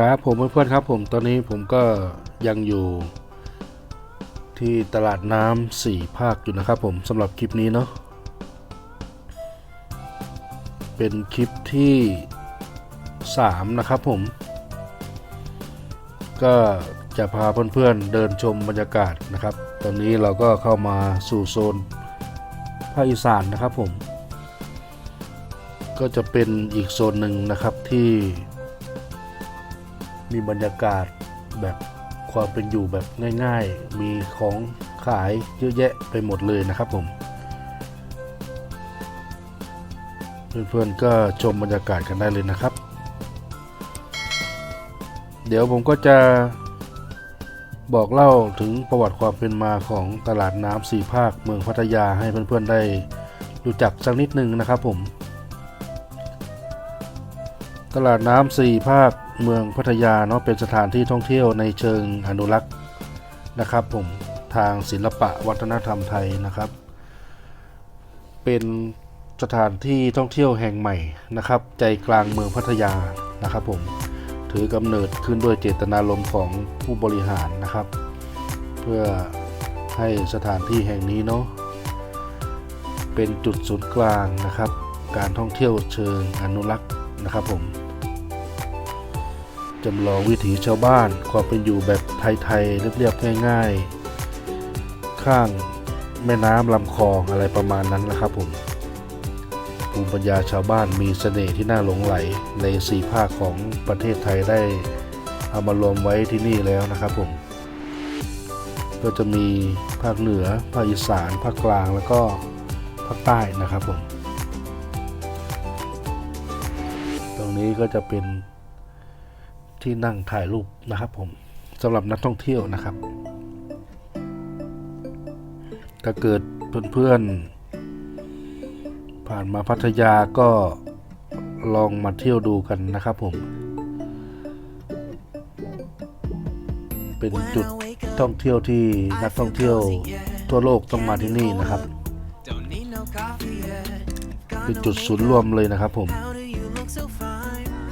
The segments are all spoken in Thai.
ครับผมเพื่อนๆครับผมตอนนี้ผมก็ยังอยู่ที่ตลาดน้ำสี่ภาคอยู่นะครับผมสำหรับคลิปนี้เนาะเป็นคลิปที่ 3 นะครับผม ก็จะพาเพื่อนๆเดินชมบรรยากาศนะครับ ตอนนี้เราก็เข้ามาสู่โซนภาคอีสานนะครับผม ก็จะเป็นอีกโซนหนึ่งนะครับที่ มีบรรยากาศแบบความเป็นอยู่แบบง่าย ๆ มีของขายเยอะแยะไปหมดเลยนะครับผม เพื่อนๆก็ชมบรรยากาศกันได้เลยนะครับ เดี๋ยวผมก็จะบอกเล่าถึงประวัติความเป็นมาของตลาดน้ำสี่ภาคเมืองพัทยาให้เพื่อนๆได้รู้จักสักนิดนึงนะครับผม ตลาดน้ำสี่ภาค เมืองพัทยาเนาะเป็นสถานที่ท่องเที่ยวในเชิงอนุรักษ์นะครับผมทางศิลปะวัฒนธรรมไทยนะครับ เป็นสถานที่ท่องเที่ยวแห่งใหม่นะครับ ใจกลางเมืองพัทยานะครับผมถือกำเนิดขึ้นด้วยเจตนารมณ์ของผู้บริหารนะครับ เพื่อให้สถานที่แห่งนี้เนาะเป็นจุดศูนย์กลางนะครับ การท่องเที่ยวเชิงอนุรักษ์นะครับผม จำลองวิถีชาวบ้านความเป็นอยู่แบบไทยๆเรียบๆง่าย ๆ ข้างแม่น้ำลำคลองอะไรประมาณนั้นนะครับผมภูมิปัญญาชาวบ้านมีเสน่ห์ที่น่าหลงไหลในสี่ภาคของประเทศไทยได้เอามารวมไว้ที่นี่แล้วนะครับผม ก็จะมีภาคเหนือ ภาคอีสาน ภาคกลางแล้วก็ภาคใต้นะครับผม ตรงนี้ก็จะเป็น ที่นั่งถ่ายรูปนะครับ ผมสำหรับนักท่องเที่ยวนะครับ ถ้าเกิดเพื่อนๆผ่านมาพัทยาก็ลองมาเที่ยวดูกันนะครับผม เป็นจุดท่องเที่ยวที่นักท่องเที่ยวทั่วโลกต้องมาที่นี่นะครับ เป็นจุดศูนย์รวมเลยนะครับผม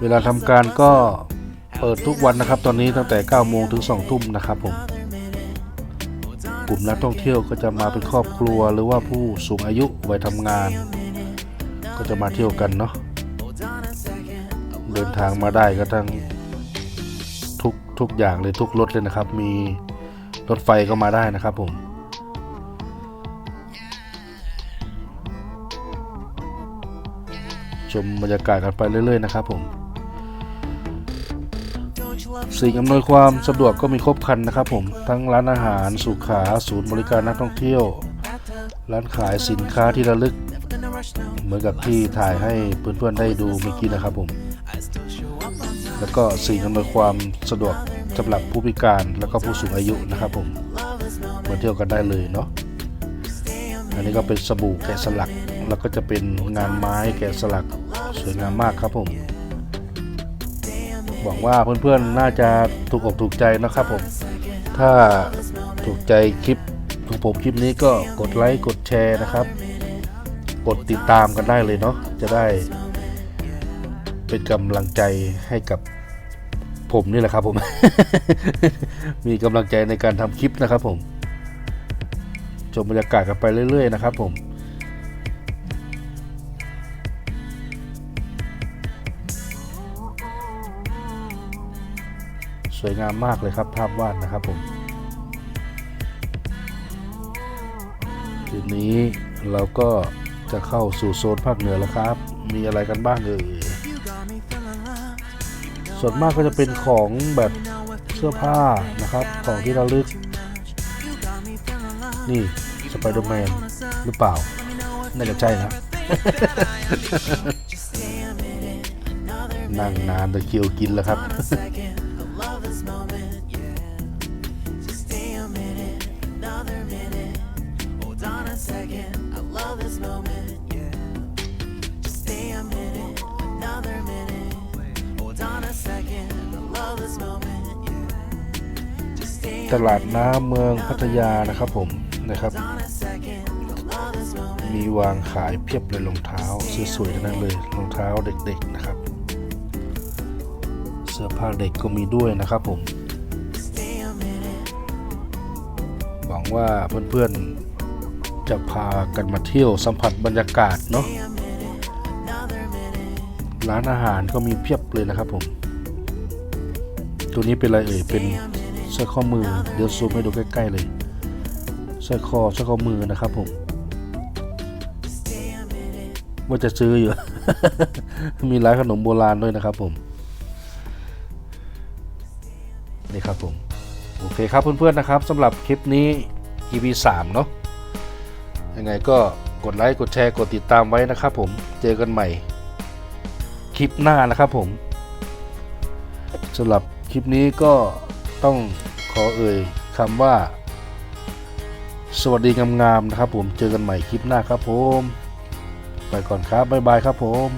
เวลาทำการก็ เปิดทุกวันนะครับ ตอนนี้ตั้งแต่ 9 โมงถึง 2 ทุ่มนะครับผม กลุ่มนักท่องเที่ยวก็จะมาเป็นครอบครัวหรือว่าผู้สูงอายุวัยทำงาน ก็จะมาเที่ยวกันเนาะ เดินทางมาได้ก็ทั้งทุกทุกอย่างเลยทุกรถเลยนะครับ มีรถไฟก็มาได้นะครับผมชมบรรยากาศกันไปเรื่อย ๆ นะครับผม สิ่งอำนวยความสะดวกก็มีครบครันนะครับผม ทั้งร้านอาหารสุขา ศูนย์บริการนักท่องเที่ยว ร้านขายสินค้าที่ระลึก เหมือนกับที่ถ่ายให้เพื่อนๆได้ดูเมื่อกี้นะครับผม แล้วก็สิ่งอำนวยความสะดวกสำหรับผู้พิการแล้วก็ผู้สูงอายุนะครับผมมาเที่ยวกันได้เลยเนาะอันนี้ก็เป็นสบู่แกะสลัก แล้วก็จะเป็นงานไม้แกะสลักสวยงามมากครับผม หวังว่าเพื่อนๆน่าจะถูกอกถูกใจนะครับผม ถ้าถูกใจคลิปของผมคลิปนี้ก็กดไลค์กดแชร์นะครับ กดติดตามกันได้เลยเนาะจะได้ เป็นกำลังใจให้กับผมนี่แหละครับผม มีกำลังใจในการทำคลิปนะครับผม ชมบรรยากาศกันไปเรื่อย ๆ นะครับผม วยงามมากเลยครับ ภาพวาดนะครับผมทีนี้เราก็จะเข้าสู่โซนภาคเหนือแล้วครับ มีอะไรกันบ้างเอ่ยส่วนมากก็จะเป็นของแบบเสื้อผ้านะครับ ของที่เราลึก นี่สไปเดอร์แมนหรือเปล่า น่าจะใช่นะนั่งนานตะเคริวกินแล้วครับ ตลาดน้ำเมืองพัทยานะครับผมนะครับ มีวางขายเพียบเลยรองเท้าสวยๆทั้งนั้นเลยรองเท้าเด็กๆนะครับ เสื้อผ้าเด็กก็มีด้วยนะครับผมหวังว่าเพื่อนๆจะพากันมาเที่ยวสัมผัสบรรยากาศเนาะร้านอาหารก็มีเพียบเลยนะครับผม ตัวนี้เป็นอะไรเอ่ยเป็น สร้อยข้อมือเดี๋ยวซูมให้ดูใกล้ๆเลยสร้อยคอสร้อยข้อมือนะครับผมว่าจะซื้ออยู่ มีร้านขนมโบราณด้วยนะครับผมนี่ครับผม โอเคครับเพื่อนๆนะครับสำหรับคลิปนี้ EP 3เนาะยังไงก็กดไลค์กดแชร์กดติดตามไว้นะครับผมเจอกันใหม่ คลิปหน้านะครับผมสำหรับคลิปนี้ก็ต้อง ขอเอ่ยคำว่า สวัสดีงามๆนะครับผมเจอกันใหม่คลิปหน้าครับผม ไปก่อนครับ บ๊ายบายครับผม